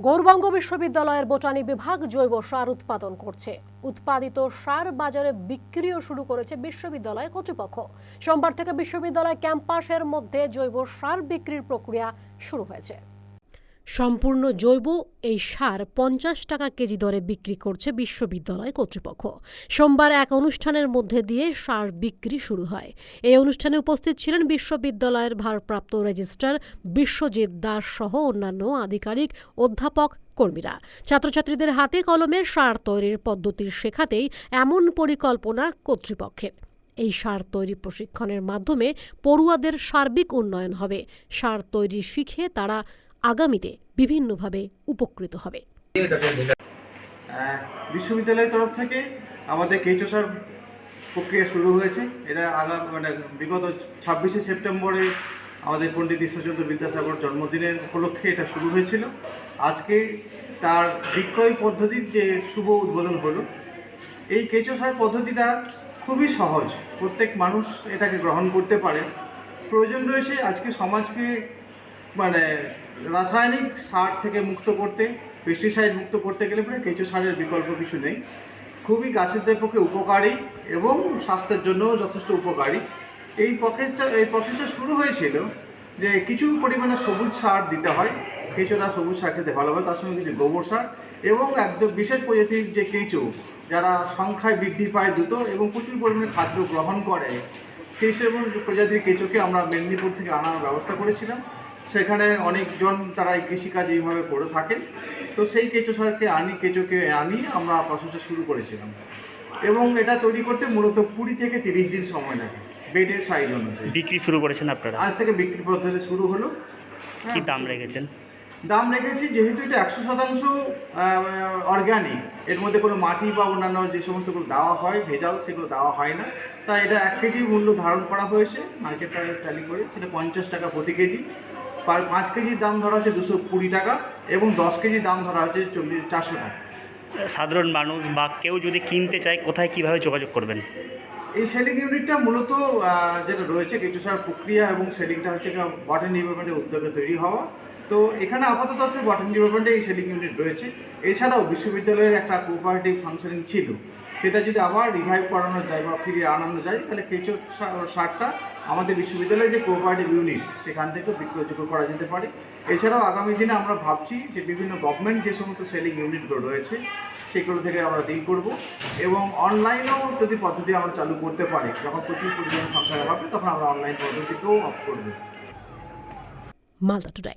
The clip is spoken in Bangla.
গৌরবঙ্গ বিশ্ববিদ্যালয়ের বোটানি বিভাগ জৈব সার উৎপাদন করছে। উৎপাদিত সার বাজারে বিক্রিও শুরু করেছে বিশ্ববিদ্যালয় কর্তৃপক্ষ। সোমবার থেকে বিশ্ববিদ্যালয় ক্যাম্পাসের মধ্যে জৈব সার বিক্রির প্রক্রিয়া শুরু হয়েছে। সম্পূর্ণ জৈব এই সার পঞ্চাশ টাকা কেজি দরে বিক্রি করছে বিশ্ববিদ্যালয় কর্তৃপক্ষ। সোমবার এক অনুষ্ঠানের মধ্যে দিয়ে সার বিক্রি শুরু হয়। এই অনুষ্ঠানে উপস্থিত ছিলেন বিশ্ববিদ্যালয়ের ভারপ্রাপ্ত রেজিস্ট্রার বিশ্বজিৎ দাস সহ অন্যান্য আধিকারিক, অধ্যাপক, কর্মীরা। ছাত্রছাত্রীদের হাতে কলমে সার তৈরির পদ্ধতির শেখাতেই এমন পরিকল্পনা কর্তৃপক্ষের। এই সার তৈরি প্রশিক্ষণের মাধ্যমে পড়ুয়াদের সার্বিক উন্নয়ন হবে। সার তৈরি শিখে তারা আগামীতে বিভিন্নভাবে উপকৃত হবে। বিশ্ববিদ্যালয়ের তরফ থেকে আমাদের কেঁচোসার প্রক্রিয়া শুরু হয়েছে। এটা আগাম মানে বিগত ছাব্বিশে সেপ্টেম্বরে আমাদের পণ্ডিত ঈশ্বরচন্দ্র বিদ্যাসাগর জন্মদিনের উপলক্ষে এটা শুরু হয়েছিল। আজকে তার বিক্রয় পদ্ধতির যে শুভ উদ্বোধন হলো, এই কেঁচো সার পদ্ধতিটা খুবই সহজ। প্রত্যেক মানুষ এটাকে গ্রহণ করতে পারে। প্রয়োজন রয়েছে আজকে সমাজকে মানে রাসায়নিক সার থেকে মুক্ত করতে পেস্টিসাইড মুক্ত করতে গেলে পরে কেঁচো সারের বিকল্প কিছু নেই। খুবই গাছেদের পক্ষে উপকারী এবং স্বাস্থ্যের জন্যও যথেষ্ট উপকারী। এই পকেটটা, এই প্রসেসটা শুরু হয়েছিল যে কিছু পরিমাণে সবুজ সার দিতে হয়। কেঁচোরা সবুজ সার খেতে ভালোবাসে, তার সঙ্গে কিছু গোবর সার এবং একদম বিশেষ প্রজাতির যে কেঁচো, যারা সংখ্যায় বৃদ্ধি পায় দ্রুত এবং প্রচুর পরিমাণে খাদ্য গ্রহণ করে, সেই সব প্রজাতির কেঁচোকে আমরা মেদিনীপুর থেকে আনার ব্যবস্থা করেছিলাম। সেখানে অনেকজন তারা এই কৃষিকাজ এইভাবে করে থাকেন। তো সেই কেঁচো সারকে আনি কেঁচোকে আনি আমরা প্রসেসটা শুরু করেছিলাম। এবং এটা তৈরি করতে মূলত কুড়ি থেকে তিরিশ দিন সময় লাগে বেডের সাইজ অনুযায়ী। বিক্রি শুরু করেছেন আপনারা? আজ থেকে বিক্রি পদ্ধতি শুরু হলো। কি হ্যাঁ, দাম রেখেছেন? দাম রেখেছি যেহেতু এটা একশো শতাংশ অর্গ্যানিক এর মধ্যে কোনো মাটি বা অন্যান্য যে সমস্তগুলো দেওয়া হয় ভেজাল সেগুলো দেওয়া হয় না। তাই এটা এক কেজি মূল্য ধারণ করা হয়েছে মার্কেট ট্যালি করে সেটা পঞ্চাশ টাকা প্রতি কেজি। পাঁচ কেজির দাম ধরা হচ্ছে দুশো কুড়ি টাকা এবং দশ কেজির দাম ধরা হচ্ছে চল্লিশ চারশো টাকা। সাধারণ মানুষ বা কেউ যদি কিনতে চায় কোথায় কীভাবে যোগাযোগ করবেন? এই সেলিং ইউনিটটা মূলত যেটা রয়েছে কিছু সার প্রক্রিয়া এবং সেলিংটা হচ্ছে ওয়াটার ডিপার্টমেন্টের উদ্যোগে তৈরি হওয়া। তো এখানে আপাতত বটন ডিপার্টমেন্টে এই সেলিং ইউনিট রয়েছে। এছাড়াও বিশ্ববিদ্যালয়ের একটা কোঅপারেটিভ ফাংশনিং ছিল। সেটা যদি আবার রিভাইভ করানো যায় বা ফিরিয়ে আনানো যায়, তাহলে কেঁচো সারটা আমাদের বিশ্ববিদ্যালয়ের যে কোঅপারেটিভ ইউনিট সেখান থেকেও বিক্রয়যোগ্য করা যেতে পারে। এছাড়াও আগামী দিনে আমরা ভাবছি যে বিভিন্ন গভর্নমেন্ট যে সমস্ত সেলিং ইউনিটগুলো রয়েছে, সেগুলো থেকে আমরা ডিল করব এবং অনলাইনেও যদি পদ্ধতি আমরা চালু করতে পারি, যখন প্রচুর পরিমাণ সংখ্যা হবে, তখন আমরা অনলাইন পদ্ধতিকেও অফ করব। মালদা টুডাই